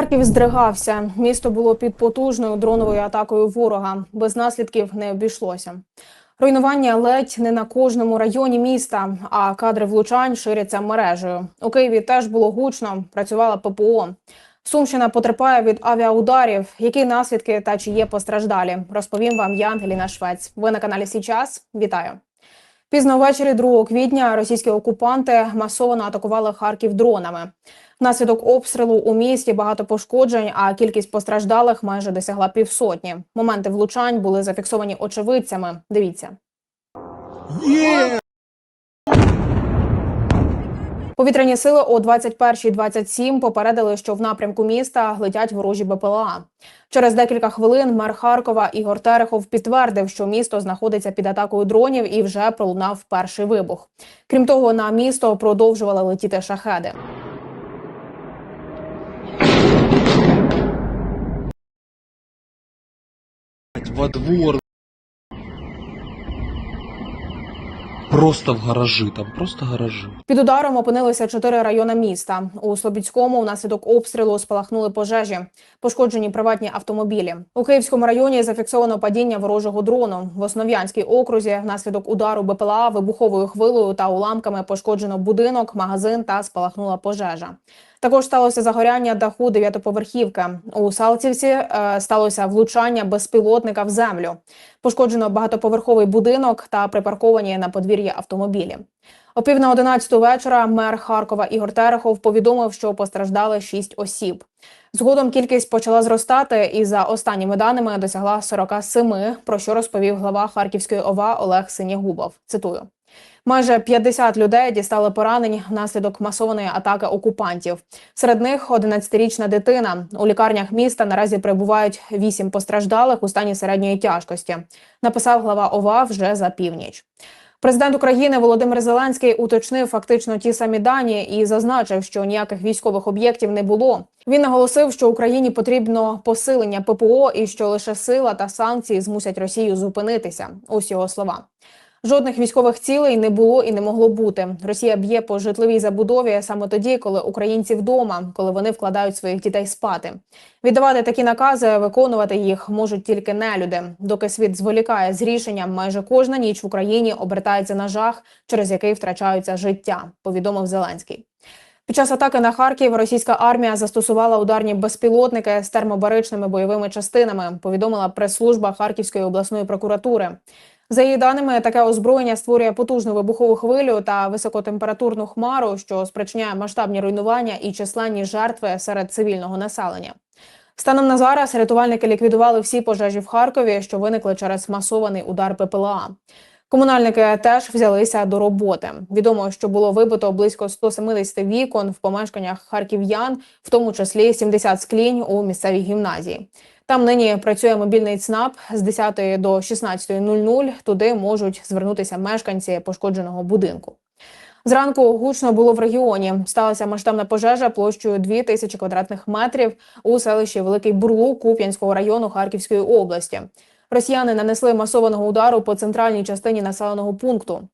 Харків здригався. Місто було під потужною дроновою атакою ворога. Без наслідків не обійшлося. Руйнування ледь не на кожному районі міста, а кадри влучань ширяться мережею. У Києві теж було гучно. Працювала ППО. Сумщина потерпає від авіаударів. Які наслідки та чи є постраждалі? Розповім вам я, Ангеліна Швець. Ви на каналі Січас. Вітаю. Пізно ввечері 2 квітня російські окупанти масово атакували Харків дронами. Внаслідок обстрілу у місті багато пошкоджень, а кількість постраждалих майже досягла півсотні. Моменти влучань були зафіксовані очевидцями. Дивіться. Повітряні сили о 21.27 попередили, що в напрямку міста летять ворожі БПЛА. Через декілька хвилин мер Харкова Ігор Терехов підтвердив, що місто знаходиться під атакою дронів і вже пролунав перший вибух. Крім того, на місто продовжували летіти шахеди. во двор. Просто в гаражі там просто гаражі. Під ударом опинилися чотири райони міста. У Слобідському внаслідок обстрілу спалахнули пожежі, пошкоджені приватні автомобілі. У Київському районі зафіксовано падіння ворожого дрону. В Основ'янській окрузі внаслідок удару БПЛА вибуховою хвилою та уламками пошкоджено будинок, магазин та спалахнула пожежа. Також сталося загоряння даху дев'ятоповерхівки. У Салтівці е, сталося влучання безпілотника в землю. Пошкоджено багатоповерховий будинок та припарковані на подвір'ї автомобілі. О пів на одинадцяту вечора мер Харкова Ігор Терехов повідомив, що постраждали шість осіб. Згодом кількість почала зростати і за останніми даними досягла 47, про що розповів глава Харківської ОВА Олег Синєгубов. Цитую. Майже 50 людей дістали поранень внаслідок масованої атаки окупантів. Серед них 11-річна дитина. У лікарнях міста наразі перебувають 8 постраждалих у стані середньої тяжкості. Написав глава ОВА вже за північ. Президент України Володимир Зеленський уточнив фактично ті самі дані і зазначив, що ніяких військових об'єктів не було. Він наголосив, що Україні потрібно посилення ППО і що лише сила та санкції змусять Росію зупинитися. Ось його слова. Жодних військових цілей не було і не могло бути. Росія б'є по житловій забудові саме тоді, коли українці вдома, коли вони вкладають своїх дітей спати. Віддавати такі накази, виконувати їх можуть тільки нелюди. Доки світ зволікає з рішенням, майже кожна ніч в Україні обертається на жах, через який втрачаються життя. Повідомив Зеленський. Під час атаки на Харків російська армія застосувала ударні безпілотники з термобаричними бойовими частинами. Повідомила прес-служба Харківської обласної прокуратури. За її даними, таке озброєння створює потужну вибухову хвилю та високотемпературну хмару, що спричиняє масштабні руйнування і численні жертви серед цивільного населення. Станом на зараз рятувальники ліквідували всі пожежі в Харкові, що виникли через масований удар ППЛА. Комунальники теж взялися до роботи. Відомо, що було вибито близько 170 вікон в помешканнях харків'ян, в тому числі 70 склінь у місцевій гімназії. Там нині працює мобільний ЦНАП з 10 до 16.00. Туди можуть звернутися мешканці пошкодженого будинку. Зранку гучно було в регіоні. Сталася масштабна пожежа площею 2 тисячі квадратних метрів у селищі Великий Бурлук Куп'янського району Харківської області. Росіяни нанесли масованого удару по центральній частині населеного пункту.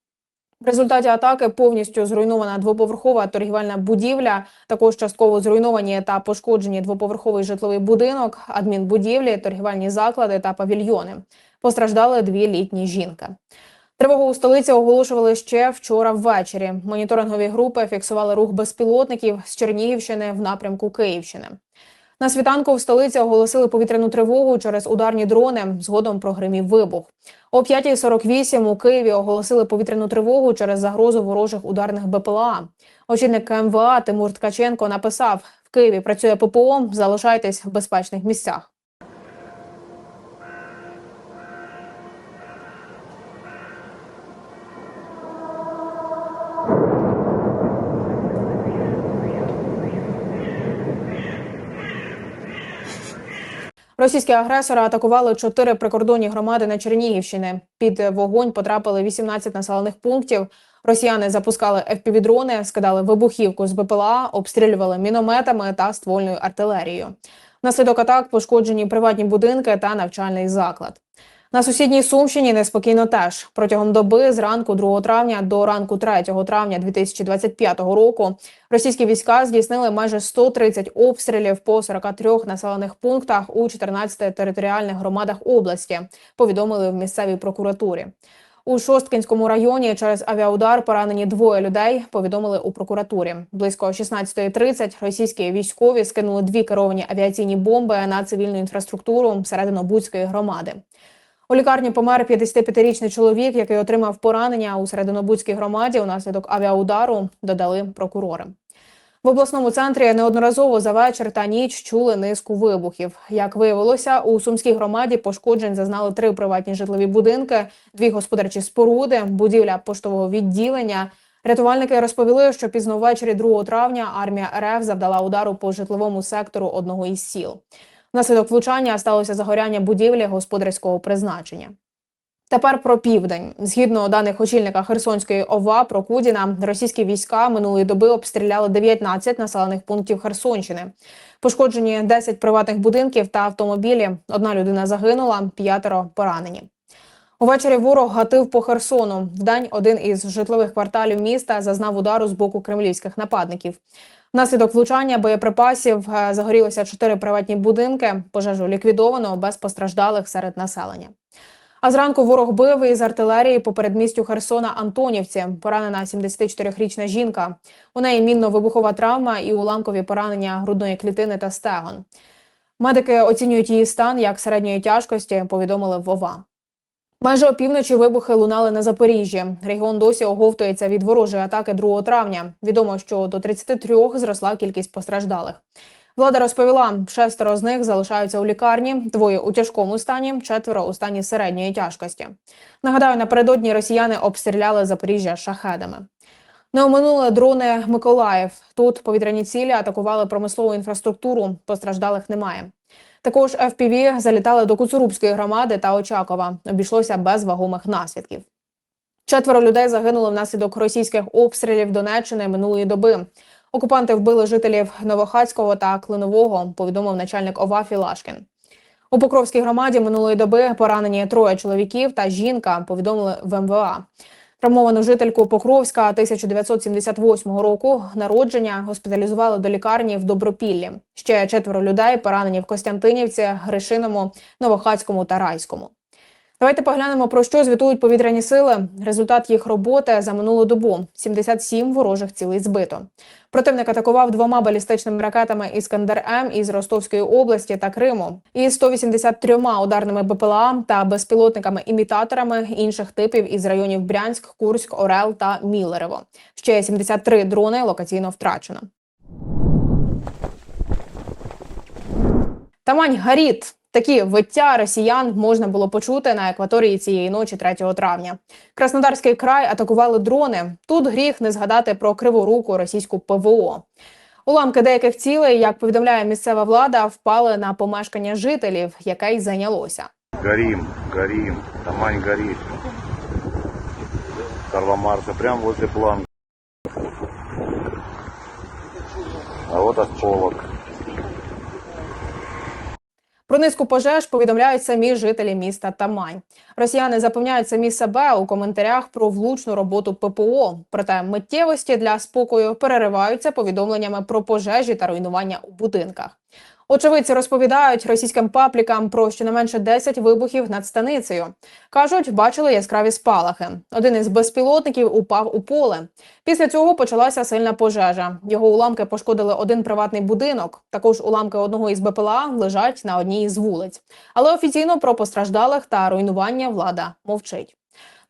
В результаті атаки повністю зруйнована двоповерхова торгівельна будівля. Також частково зруйновані та пошкоджені двоповерховий житловий будинок, адмінбудівлі, торгівельні заклади та павільйони. Постраждали дві літні жінки. Тривогу у столиці оголошували ще вчора ввечері. Моніторингові групи фіксували рух безпілотників з Чернігівщини в напрямку Київщини. На світанку в столиці оголосили повітряну тривогу через ударні дрони. Згодом прогримів вибух. О 5.48 у Києві оголосили повітряну тривогу через загрозу ворожих ударних БПЛА. Очільник МВА Тимур Ткаченко написав: в Києві працює ППО. Залишайтесь в безпечних місцях. Російські агресори атакували чотири прикордонні громади на Чернігівщині. Під вогонь потрапили 18 населених пунктів. Росіяни запускали FPV-дрони, скидали вибухівку з БПЛА, обстрілювали мінометами та ствольною артилерією. Наслідок атак пошкоджені приватні будинки та навчальний заклад. На сусідній Сумщині неспокійно теж. Протягом доби з ранку 2 травня до ранку 3 травня 2025 року російські війська здійснили майже 130 обстрілів по 43 населених пунктах у 14 територіальних громадах області, повідомили в місцевій прокуратурі. У Шосткинському районі через авіаудар поранені двоє людей. Повідомили у прокуратурі. Близько 16.30 російські військові скинули дві керовані авіаційні бомби на цивільну інфраструктуру середину Буцької громади. У лікарні помер 55-річний чоловік, який отримав поранення у серединобудській громаді унаслідок авіаудару. Додали прокурори. В обласному центрі неодноразово за вечір та ніч чули низку вибухів. Як виявилося, у сумській громаді пошкоджень зазнали три приватні житлові будинки, дві господарчі споруди, будівля поштового відділення. Рятувальники розповіли, що пізно ввечері 2 травня армія РФ завдала удару по житловому сектору одного із сіл. Внаслідок влучання сталося загоряння будівлі господарського призначення. Тепер про південь. Згідно даних очільника Херсонської ОВА Прокудіна, російські війська минулої доби обстріляли 19 населених пунктів Херсонщини. Пошкоджені 10 приватних будинків та автомобілі. Одна людина загинула, п'ятеро поранені. Увечері ворог гатив по Херсону. Вдень один із житлових кварталів міста зазнав удару з боку кремлівських нападників. Внаслідок влучання боєприпасів е, загорілося чотири приватні будинки. Пожежу ліквідовано без постраждалих серед населення. А зранку ворог бив із артилерії по передмістю Херсона Антонівці. Поранена 74-річна жінка. У неї мінно-вибухова травма і уламкові поранення грудної клітини та стегон. Медики оцінюють її стан як середньої тяжкості, повідомили в ОВА. Майже опівночі вибухи лунали на Запоріжжі. Регіон досі оговтується від ворожої атаки 2 травня. Відомо, що до 33 зросла кількість постраждалих. Влада розповіла, шестеро з них залишаються у лікарні, двоє у тяжкому стані, четверо у стані середньої тяжкості. Нагадаю, напередодні росіяни обстріляли Запоріжжя шахедами. Не оминули дрони Миколаїв. Тут повітряні цілі атакували промислову інфраструктуру. Постраждалих немає. Також FPV залітали до Куцурубської громади та Очакова. Обійшлося без вагомих наслідків. Четверо людей загинули внаслідок російських обстрілів Донеччини минулої доби. Окупанти вбили жителів Новохацького та Клинового, повідомив начальник ОВА Філашкін. У Покровській громаді минулої доби поранені троє чоловіків та жінка, повідомили в МВА. Травмовану жительку Покровська 1978 року народження госпіталізували до лікарні в Добропіллі. Ще четверо людей поранені в Костянтинівці, Гришиному, Новохацькому та Райському. Давайте поглянемо про що звітують повітряні сили. Результат їх роботи за минулу добу: 77 ворожих цілей збито. Противник атакував двома балістичними ракетами Іскандер М із Ростовської області та Криму, і 183 ударними БПЛА та безпілотниками-імітаторами інших типів із районів Брянськ, Курськ, Орел та Міллерево. Ще 73 дрони локаційно втрачено. Тамань Гаріт. Такі виття росіян можна було почути на екваторії цієї ночі 3 травня. Краснодарський край атакували дрони. Тут гріх не згадати про криву руку російську ПВО. Уламки деяких цілей, як повідомляє місцева влада, впали на помешкання жителів, яке й зайнялося. Горим, горим, Тамань горит. Карла Марса прямо возле план. А вот осколок. Про низку пожеж повідомляють самі жителі міста Тамань. Росіяни запевняють самі себе у коментарях про влучну роботу ППО. Проте миттєвості для спокою перериваються повідомленнями про пожежі та руйнування у будинках. Очевидці розповідають російським паблікам про щонайменше 10 вибухів над станицею. Кажуть, бачили яскраві спалахи. Один із безпілотників упав у поле. Після цього почалася сильна пожежа. Його уламки пошкодили один приватний будинок. Також уламки одного із БПЛА лежать на одній із вулиць. Але офіційно про постраждалих та руйнування влада мовчить.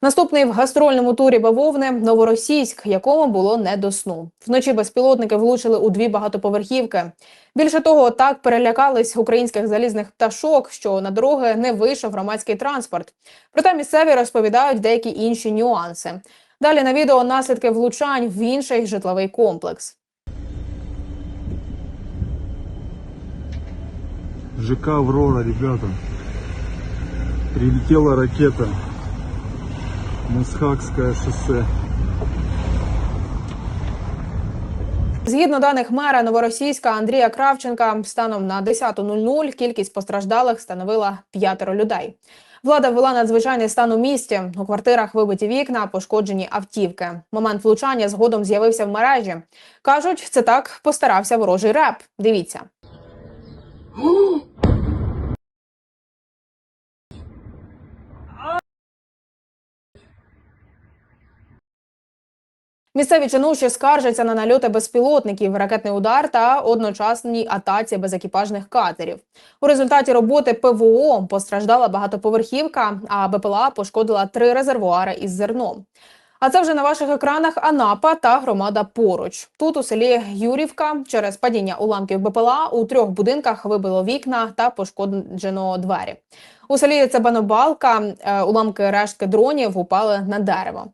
Наступний в гастрольному турі бавовни Новоросійськ, якому було не до сну. Вночі безпілотники влучили у дві багатоповерхівки. Більше того, так перелякались українських залізних пташок, що на дороги не вийшов громадський транспорт. Проте місцеві розповідають деякі інші нюанси. Далі на відео наслідки влучань в інший житловий комплекс. ЖК «Аврора», ребята. Прилетела ракета. Мусхакское шоссе. Згідно даних мера Новоросійська Андрія Кравченка, станом на 10.00 кількість постраждалих становила п'ятеро людей. Влада ввела надзвичайний стан у місті. У квартирах вибиті вікна, пошкоджені автівки. Момент влучання згодом з'явився в мережі. Кажуть, це так постарався ворожий реп. Дивіться. Місцеві чинуші скаржаться на нальоти безпілотників, ракетний удар та одночасній атаці безекіпажних катерів. У результаті роботи ПВО постраждала багатоповерхівка, а БПЛА пошкодила три резервуари із зерном. А це вже на ваших екранах Анапа та громада поруч. Тут у селі Юрівка через падіння уламків БПЛА у трьох будинках вибило вікна та пошкоджено двері. У селі Цебанобалка е, уламки рештки дронів упали на дерево.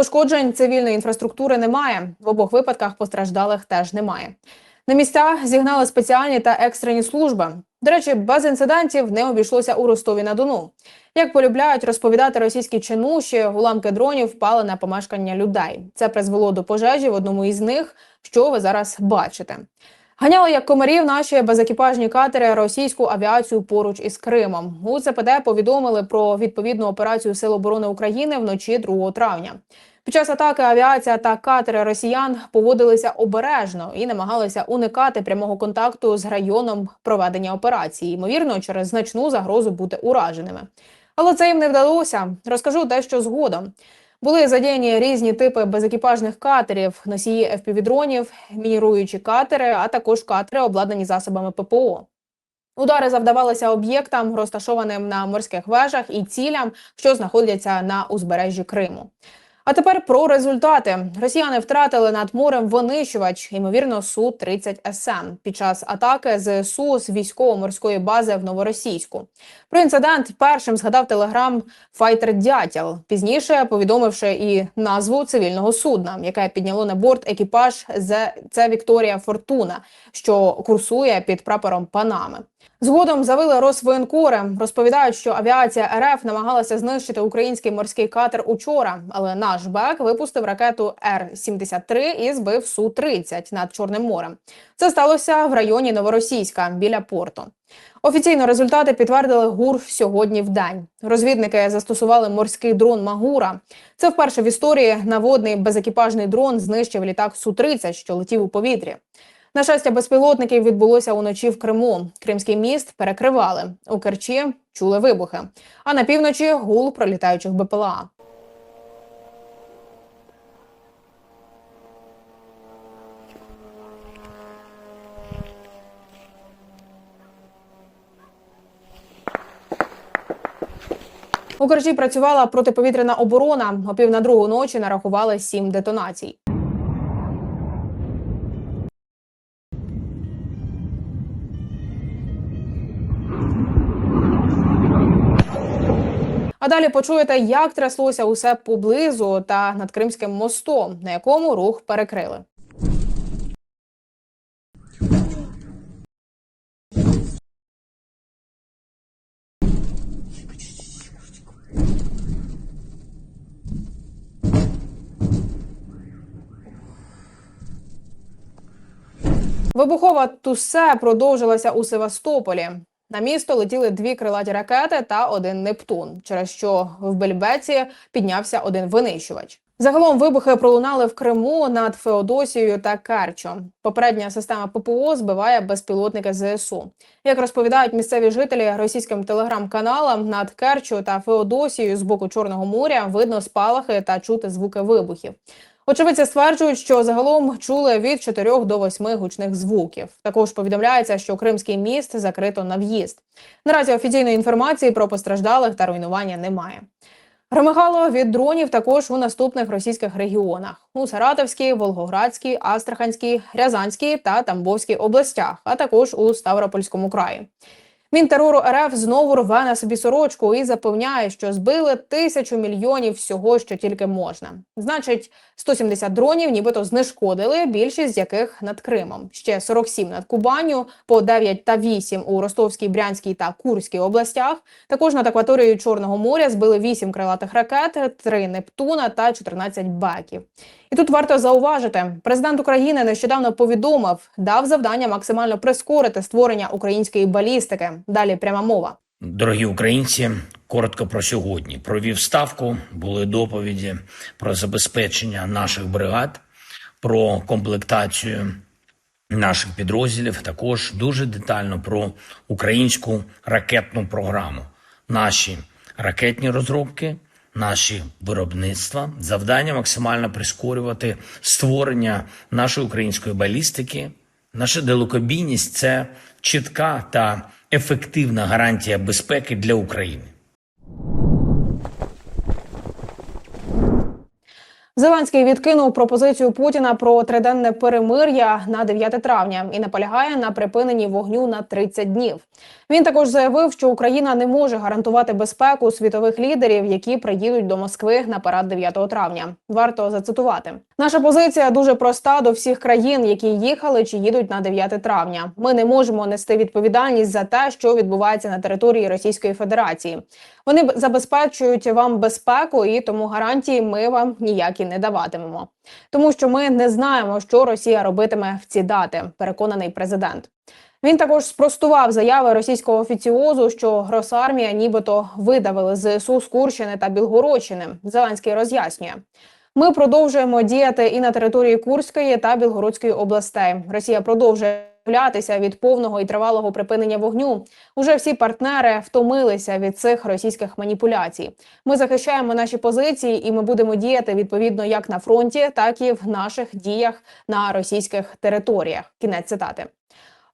Пошкоджень цивільної інфраструктури немає. В обох випадках постраждалих теж немає. На місця зігнали спеціальні та екстрені служби. До речі, без інцидентів не обійшлося у Ростові на Дону. Як полюбляють розповідати російські чинуші, уламки дронів впали на помешкання людей. Це призвело до пожежі в одному із них, що ви зараз бачите. Ганяли як комарів наші безекіпажні катери російську авіацію поруч із Кримом. У ЦПД повідомили про відповідну операцію Сил оборони України вночі 2 травня. Під час атаки авіація та катери росіян поводилися обережно і намагалися уникати прямого контакту з районом проведення операції, ймовірно, через значну загрозу бути ураженими. Але це їм не вдалося. Розкажу дещо згодом. Були задіяні різні типи безекіпажних катерів, носії FPV-дронів, мініруючі катери, а також катери, обладнані засобами ППО. Удари завдавалися об'єктам, розташованим на морських вежах і цілям, що знаходяться на узбережжі Криму. А тепер про результати. Росіяни втратили над морем винищувач, ймовірно, су 30 СМ під час атаки ЗСУ з військово-морської бази в Новоросійську. Про інцидент першим згадав телеграм Файтер Дятел, пізніше повідомивши і назву цивільного судна, яке підняло на борт екіпаж це Вікторія Фортуна, що курсує під прапором Панами. Згодом завили Росвоєнкори. Розповідають, що авіація РФ намагалася знищити український морський катер учора, але наш БЕК випустив ракету Р-73 і збив Су-30 над Чорним морем. Це сталося в районі Новоросійська біля порту. Офіційно результати підтвердили ГУР сьогодні в день. Розвідники застосували морський дрон Магура. Це вперше в історії наводний безекіпажний дрон знищив літак Су-30, що летів у повітрі. Нашестя безпілотників відбулося уночі в Криму. Кримський міст перекривали. У Керчі чули вибухи. А на півночі гул пролітаючих БПЛА. У Керчі працювала протиповітряна оборона. О пів на другу ночі нарахували сім детонацій. А далі почуєте, як тряслося усе поблизу та над Кримським мостом, на якому рух перекрили. Вибухова тусе продовжилася у Севастополі. На місто летіли дві крилаті ракети та один Нептун, через що в Бельбеці піднявся один винищувач. Загалом вибухи пролунали в Криму над Феодосією та Керчо. Попередня система ППО збиває безпілотники ЗСУ. Як розповідають місцеві жителі російським телеграм-каналам над Керчу та Феодосією з боку Чорного моря видно спалахи та чути звуки вибухів. Очевидці стверджують, що загалом чули від 4 до 8 гучних звуків. Також повідомляється, що Кримський міст закрито на в'їзд. Наразі офіційної інформації про постраждалих та руйнування немає. Громихало від дронів також у наступних російських регіонах: у Саратовській, Волгоградській, Астраханській, Рязанській та Тамбовській областях, а також у Ставропольському краї. Мінтерору РФ знову рве на собі сорочку і запевняє, що збили тисячу мільйонів всього, що тільки можна. Значить, 170 дронів, нібито знешкодили, більшість з яких над Кримом. Ще 47 над Кубаню, по 9 та 8 у Ростовській, Брянській та Курській областях. Також над акваторією Чорного моря збили 8 крилатих ракет, 3 Нептуна та 14 баків. І тут варто зауважити, президент України нещодавно повідомив, дав завдання максимально прискорити створення української балістики. Далі пряма мова. Дорогі українці, коротко про сьогодні. Провів ставку, були доповіді про забезпечення наших бригад, про комплектацію наших підрозділів. Також дуже детально про українську ракетну програму, наші ракетні розробки, наші виробництва. Завдання максимально прискорювати створення нашої української балістики. Наша далекобійність це чітка та ефективна гарантія безпеки для України. Зеленський відкинув пропозицію Путіна про триденне перемир'я на 9 травня і наполягає на припиненні вогню на 30 днів. Він також заявив, що Україна не може гарантувати безпеку світових лідерів, які приїдуть до Москви на парад 9 травня. Варто зацитувати. Наша позиція дуже проста до всіх країн, які їхали чи їдуть на 9 травня. Ми не можемо нести відповідальність за те, що відбувається на території Російської Федерації. Вони забезпечують вам безпеку, і тому гарантії ми вам ніякі не даватимемо. Тому що ми не знаємо, що Росія робитиме в ці дати. Переконаний президент. Він також спростував заяви російського офіціозу, що Росармія нібито видавили ЗСУ з Курщини та Білгородщини. Зеленський роз'яснює. Ми продовжуємо діяти і на території Курської та Білгородської областей. Росія продовжує відмовлятися від повного і тривалого припинення вогню. Уже всі партнери втомилися від цих російських маніпуляцій. Ми захищаємо наші позиції, і ми будемо діяти відповідно як на фронті, так і в наших діях на російських територіях. Кінець цитати.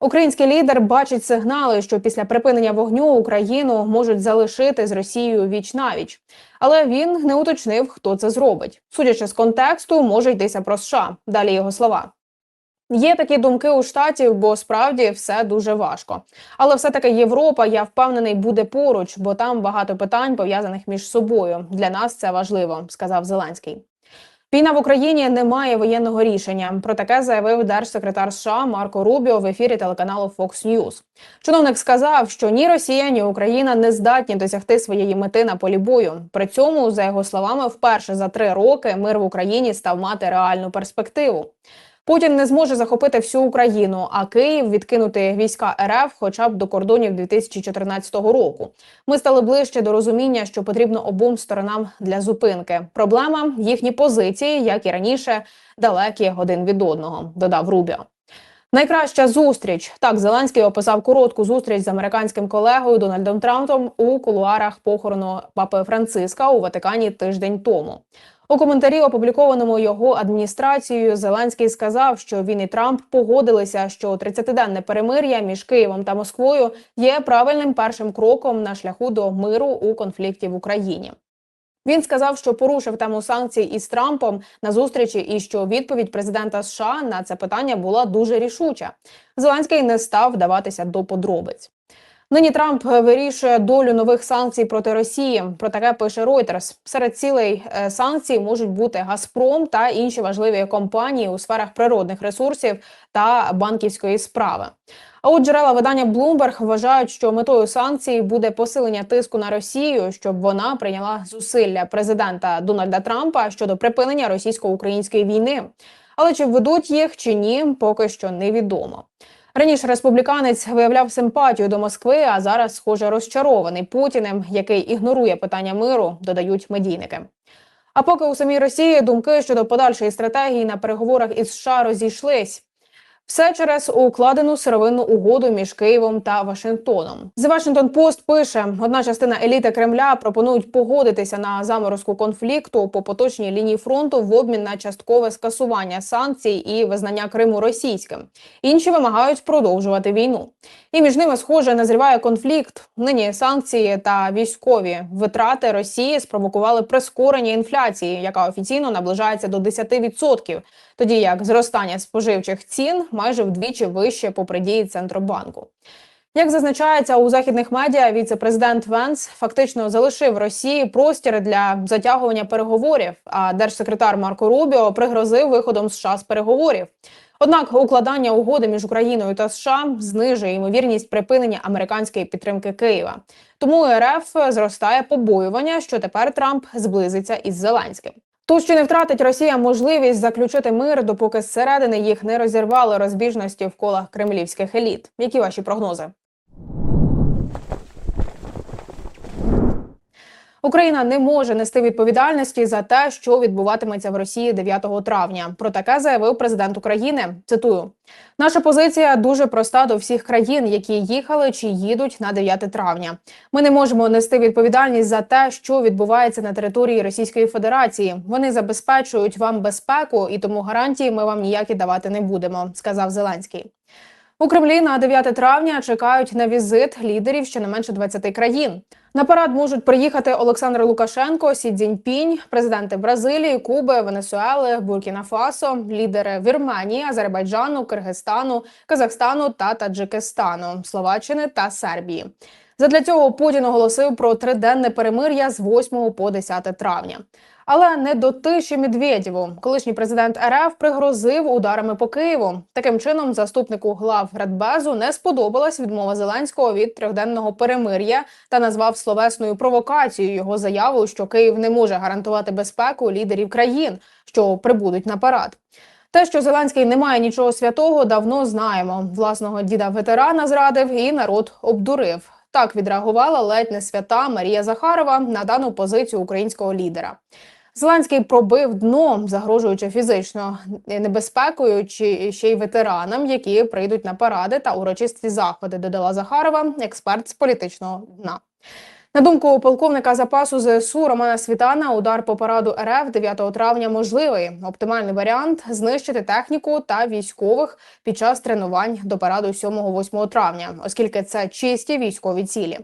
Український лідер бачить сигнали, що після припинення вогню Україну можуть залишити з Росією віч навіч, але він не уточнив, хто це зробить. Судячи з контексту, може йтися про США. Далі його слова. Є такі думки у штатів, бо справді все дуже важко. Але все таки Європа, я впевнений, буде поруч, бо там багато питань пов'язаних між собою. Для нас це важливо, сказав Зеленський. Війна в Україні не має воєнного рішення. Про таке заявив держсекретар США Марко Рубіо в ефірі телеканалу Fox News. Чиновник сказав, що ні Росія, ні Україна не здатні досягти своєї мети на полі бою. При цьому, за його словами, вперше за три роки мир в Україні став мати реальну перспективу. Путін не зможе захопити всю Україну, а Київ відкинути війська РФ хоча б до кордонів 2014 року. Ми стали ближче до розуміння, що потрібно обом сторонам для зупинки. Проблема їхні позиції, як і раніше, далекі один від одного. Додав Рубіо. Найкраща зустріч так Зеленський описав коротку зустріч з американським колегою Дональдом Трампом у кулуарах похорону папи Франциска у Ватикані тиждень тому. У коментарі, опублікованому його адміністрацією, Зеленський сказав, що він і Трамп погодилися, що 30-денне перемир'я між Києвом та Москвою є правильним першим кроком на шляху до миру у конфлікті в Україні. Він сказав, що порушив тему санкцій із Трампом на зустрічі, і що відповідь президента США на це питання була дуже рішуча. Зеленський не став вдаватися до подробиць. Нині Трамп вирішує долю нових санкцій проти Росії. Про таке пише Reuters. Серед цілей е, санкцій можуть бути Газпром та інші важливі компанії у сферах природних ресурсів та банківської справи. А от джерела видання Bloomberg вважають, що метою санкцій буде посилення тиску на Росію, щоб вона прийняла зусилля президента Дональда Трампа щодо припинення російсько-української війни. Але чи введуть їх чи ні, поки що невідомо. Раніше республіканець виявляв симпатію до Москви, а зараз, схоже, розчарований Путіним, який ігнорує питання миру, додають медійники. А поки у самій Росії думки щодо подальшої стратегії на переговорах із США розійшлись. Все через укладену сировинну угоду між Києвом та Вашингтоном. The Washington Post пише: одна частина еліти Кремля пропонують погодитися на заморозку конфлікту по поточній лінії фронту в обмін на часткове скасування санкцій і визнання Криму російським. Інші вимагають продовжувати війну. І між ними, схоже, назріває конфлікт. Нині санкції та військові витрати Росії спровокували прискорення інфляції, яка офіційно наближається до 10%, тоді як зростання споживчих цін майже вдвічі вище попри дії центробанку. Як зазначається у західних медіа, віце-президент Венс фактично залишив Росії простір для затягування переговорів. А держсекретар Марко Рубіо пригрозив виходом з переговорів. Однак укладання угоди між Україною та США знижує ймовірність припинення американської підтримки Києва. Тому РФ зростає побоювання, що тепер Трамп зблизиться із Зеленським. Тож чи не втратить Росія можливість заключити мир, допоки зсередини їх не розірвали розбіжності в колах кремлівських еліт? Які ваші прогнози? Україна не може нести відповідальності за те, що відбуватиметься в Росії 9 травня. Про таке заявив президент України. Цитую: наша позиція дуже проста до всіх країн, які їхали чи їдуть на 9 травня. Ми не можемо нести відповідальність за те, що відбувається на території Російської Федерації. Вони забезпечують вам безпеку, і тому гарантії ми вам ніякі давати не будемо, сказав Зеленський. У Кремлі на 9 травня чекають на візит лідерів щонайменше 20 країн. На парад можуть приїхати Олександр Лукашенко, Сі Цзіньпінь, президенти Бразилії, Куби, Венесуели, Буркіна Фасо, лідери Вірменії, Азербайджану, Киргизстану, Казахстану та Таджикистану, Словаччини та Сербії. Задля цього Путін оголосив про триденне перемир'я з 8 по 10 травня. Але не до тиші Медведєву. Колишній президент РФ пригрозив ударами по Києву. Таким чином, заступнику глав Радбезу не сподобалась відмова Зеленського від трьохденного перемир'я та назвав словесною провокацією його заяву, що Київ не може гарантувати безпеку лідерів країн, що прибудуть на парад. Те, що Зеленський не має нічого святого, давно знаємо. Власного діда ветерана зрадив і народ обдурив. Так відреагувала ледь не свята Марія Захарова на дану позицію українського лідера. Зеленський пробив дно, загрожуючи фізично небезпекою чи ще й ветеранам, які прийдуть на паради та урочисті заходи. Додала Захарова, експерт з політичного дна. На думку полковника запасу ЗСУ Романа Світана, удар по параду РФ 9 травня можливий. Оптимальний варіант знищити техніку та військових під час тренувань до параду 7-8 травня, оскільки це чисті військові цілі.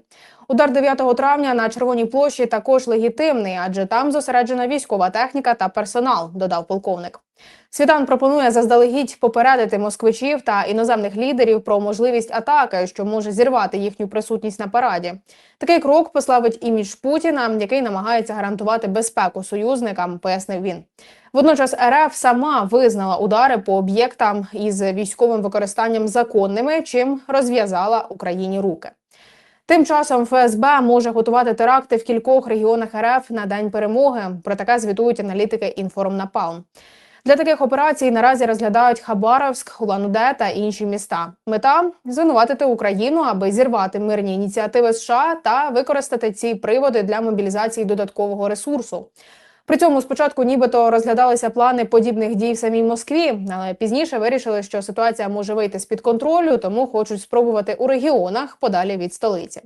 Удар 9 травня на Червоній площі також легітимний, адже там зосереджена військова техніка та персонал, додав полковник. Світан пропонує заздалегідь попередити москвичів та іноземних лідерів про можливість атаки, що може зірвати їхню присутність на параді. Такий крок послабить імідж Путіна, який намагається гарантувати безпеку союзникам, пояснив він. Водночас РФ сама визнала удари по об'єктам із військовим використанням законними, чим розв'язала Україні руки. Тим часом ФСБ може готувати теракти в кількох регіонах РФ на день перемоги. Про таке звітують аналітики Інформнапалм. Для таких операцій наразі розглядають Хабаровськ, Улан-Удэ та інші міста. Мета звинуватити Україну, аби зірвати мирні ініціативи США та використати ці приводи для мобілізації додаткового ресурсу. При цьому спочатку нібито розглядалися плани подібних дій в самій Москві, але пізніше вирішили, що ситуація може вийти з під контролю, тому хочуть спробувати у регіонах подалі від столиці.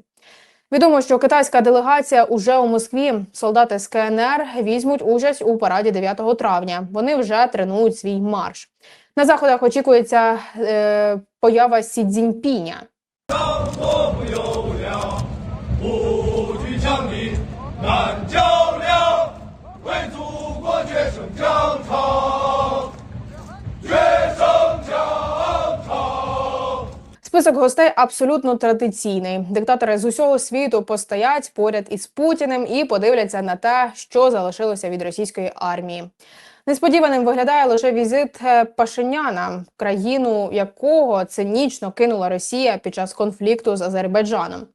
Відомо, що китайська делегація уже у Москві. Солдати з КНР візьмуть участь у параді 9 травня. Вони вже тренують свій марш. На заходах очікується е, поява Сі Цзіньпіня. 我 Список гостей абсолютно традиційний. Диктатори з усього світу постоять поряд із Путіним і подивляться на те, що залишилося від російської армії. Несподіваним виглядає лише візит е, Пашиняна, країну якого цинічно кинула Росія під час конфлікту з Азербайджаном.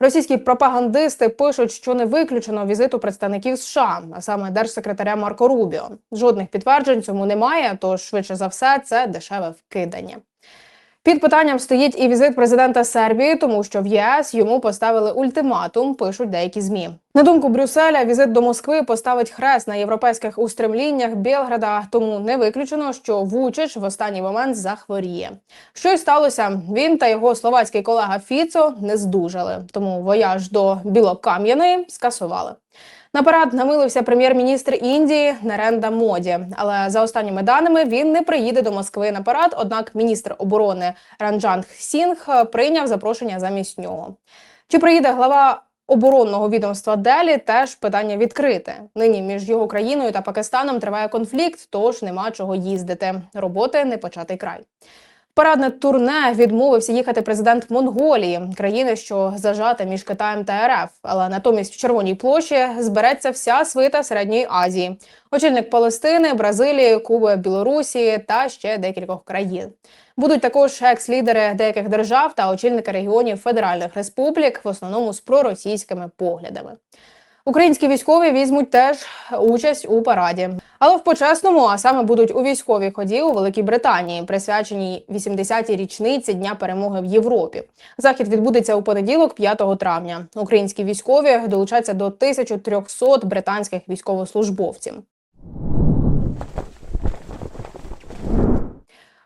Російські пропагандисти пишуть, що не виключено візиту представників США, а саме держсекретаря Марко Рубіо. Жодних підтверджень цьому немає, тож швидше за все це дешеве вкидання. Під питанням стоїть і візит президента Сербії, тому що в ЄС йому поставили ультиматум, пишуть деякі змі. На думку Брюсселя, візит до Москви поставить хрест на європейських устремліннях Білграда, тому не виключено, що Вучич в останній момент захворіє. Що й сталося? Він та його словацький колега Фіцо не здужали, тому вояж до Білокам'яної скасували. На парад намилився прем'єр-міністр Індії Неренда Моді. Але за останніми даними він не приїде до Москви на парад. Однак міністр оборони Ранджанг Сінг прийняв запрошення замість нього. Чи приїде глава оборонного відомства Делі? Теж питання відкрите. Нині між його країною та Пакистаном триває конфлікт, тож нема чого їздити. Роботи не початий край. Парадне турне відмовився їхати президент Монголії, країни, що зажата між Китаєм та РФ. Але натомість в Червоній площі збереться вся свита середньої Азії, очільник Палестини, Бразилії, Куби, Білорусі та ще декількох країн. Будуть також екс-лідери деяких держав та очільники регіонів федеральних республік, в основному з проросійськими поглядами. Українські військові візьмуть теж участь у параді, але в почесному, а саме будуть у військовій ході у Великій Британії, присвяченій 80-й річниці Дня перемоги в Європі. Захід відбудеться у понеділок, 5 травня. Українські військові долучаться до 1300 британських військовослужбовців.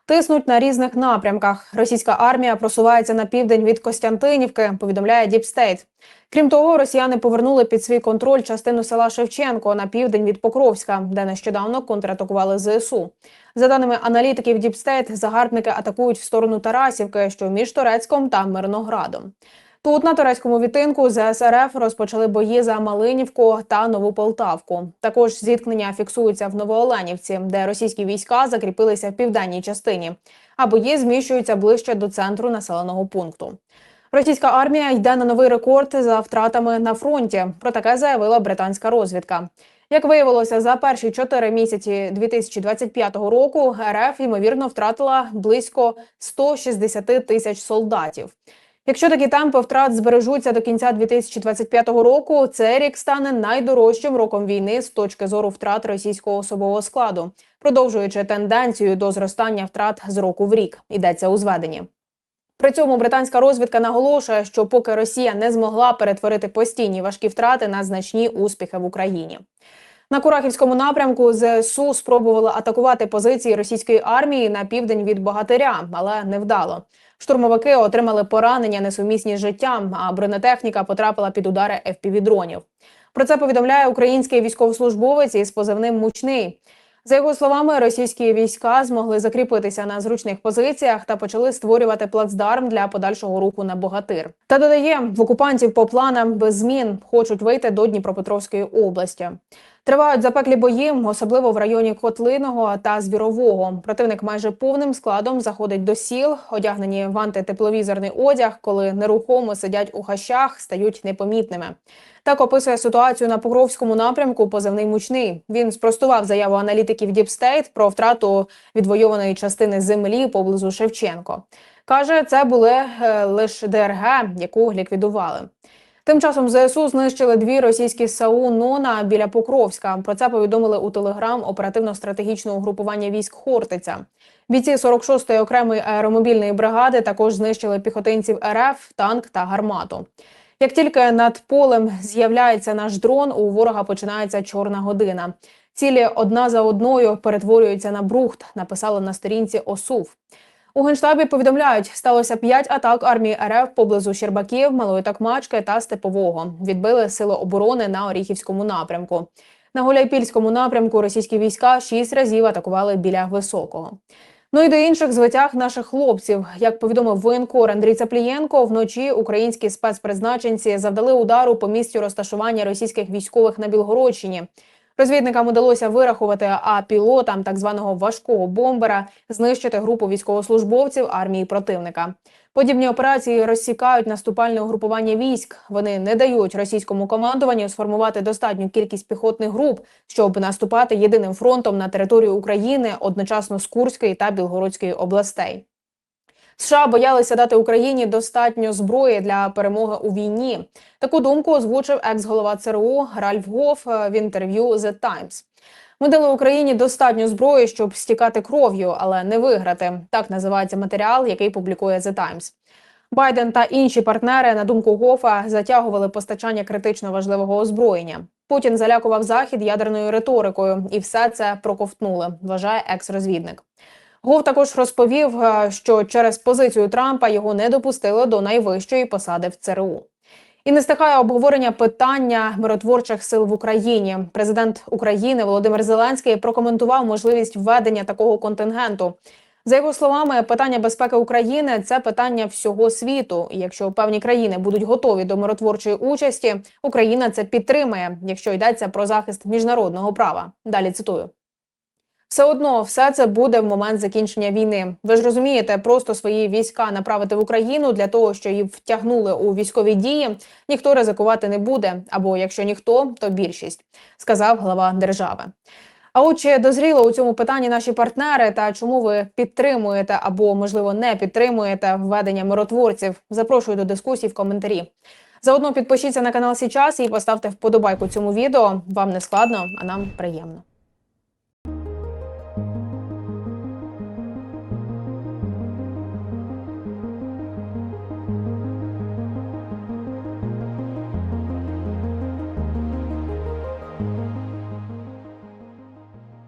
Тиснуть на різних напрямках. Російська армія просувається на південь від Костянтинівки, повідомляє Діпстейт. Крім того, росіяни повернули під свій контроль частину села Шевченко на південь від Покровська, де нещодавно контратакували ЗСУ. За даними аналітиків Діпстейт, загарбники атакують в сторону Тарасівки, що між Торецьком та Мирноградом. Тут на турецькому відтинку ЗСРФ розпочали бої за Малинівку та Нову Полтавку. Також зіткнення фіксуються в Новооленівці, де російські війська закріпилися в південній частині, а бої зміщуються ближче до центру населеного пункту. Російська армія йде на новий рекорд за втратами на фронті. Про таке заявила британська розвідка. Як виявилося, за перші чотири місяці 2025 року РФ ймовірно втратила близько 160 тисяч солдатів. Якщо такі темпи втрат збережуться до кінця 2025 року, цей рік стане найдорожчим роком війни з точки зору втрат російського особового складу, продовжуючи тенденцію до зростання втрат з року в рік. Йдеться у зведенні. При цьому британська розвідка наголошує, що поки Росія не змогла перетворити постійні важкі втрати на значні успіхи в Україні. На Курахівському напрямку ЗСУ спробували атакувати позиції російської армії на південь від Богатиря, але невдало. Штурмовики отримали поранення несумісні з життям, а бронетехніка потрапила під удари FPV-дронів. Про це повідомляє український військовослужбовець із позивним Мучний. За його словами, російські війська змогли закріпитися на зручних позиціях та почали створювати плацдарм для подальшого руху на богатир. Та додає, в окупантів по планам без змін хочуть вийти до Дніпропетровської області. Тривають запеклі бої, особливо в районі Котлиного та Звірового. Противник майже повним складом заходить до сіл, одягнені в антитепловізорний одяг, коли нерухомо сидять у хащах, стають непомітними. Так описує ситуацію на Покровському напрямку позивний мучний. Він спростував заяву аналітиків Діпстейт про втрату відвойованої частини землі поблизу Шевченко. Каже, це були е, лише ДРГ, яку ліквідували. Тим часом ЗСУ знищили дві російські САУ Нона біля Покровська. Про це повідомили у телеграм оперативно-стратегічного групування військ Хортиця. Бійці 46-ї окремої аеромобільної бригади також знищили піхотинців РФ, танк та гармату. Як тільки над полем з'являється наш дрон, у ворога починається чорна година. Цілі одна за одною перетворюються на брухт. Написали на сторінці ОСУВ. У генштабі повідомляють, сталося п'ять атак армії РФ поблизу Щербаків, Малої Такмачки та Степового. Відбили сили оборони на Оріхівському напрямку. На Гуляйпільському напрямку російські війська шість разів атакували біля Високого. Ну і до інших звитяг наших хлопців. Як повідомив воєнкор Андрій Цаплієнко, вночі українські спецпризначенці завдали удару по місцю розташування російських військових на Білгородщині. Розвідникам удалося вирахувати, а пілотам так званого важкого бомбера знищити групу військовослужбовців армії противника. Подібні операції розсікають наступальне угрупування військ. Вони не дають російському командуванню сформувати достатню кількість піхотних груп, щоб наступати єдиним фронтом на територію України одночасно з Курської та Білгородської областей. США боялися дати Україні достатньо зброї для перемоги у війні. Таку думку озвучив екс-голова ЦРУ Ральф Гоф е, в інтерв'ю The Times. Ми дали Україні достатньо зброї, щоб стікати кров'ю, але не виграти. Так називається матеріал, який публікує The Times. Байден та інші партнери, на думку Гофа, затягували постачання критично важливого озброєння. Путін залякував захід ядерною риторикою, і все це проковтнули, вважає екс-розвідник. Гов також розповів, е, що через позицію Трампа його не допустили до найвищої посади в ЦРУ. І не стихає обговорення питання миротворчих сил в Україні. Президент України Володимир Зеленський прокоментував можливість введення такого контингенту. За його словами, питання безпеки України це питання всього світу. Якщо певні країни будуть готові до миротворчої участі, Україна це підтримає, якщо йдеться про захист міжнародного права. Далі цитую. Все одно все це буде в момент закінчення війни. Ви ж розумієте, просто свої війська направити в Україну для того, що їх втягнули у військові дії, ніхто ризикувати не буде. Або якщо ніхто, то більшість, сказав глава держави. А от чи дозріло у цьому питанні наші партнери та чому ви підтримуєте або можливо не підтримуєте введення миротворців? Запрошую до дискусії в коментарі. Заодно підпишіться на канал Січас і поставте вподобайку цьому відео. Вам не складно, а нам приємно.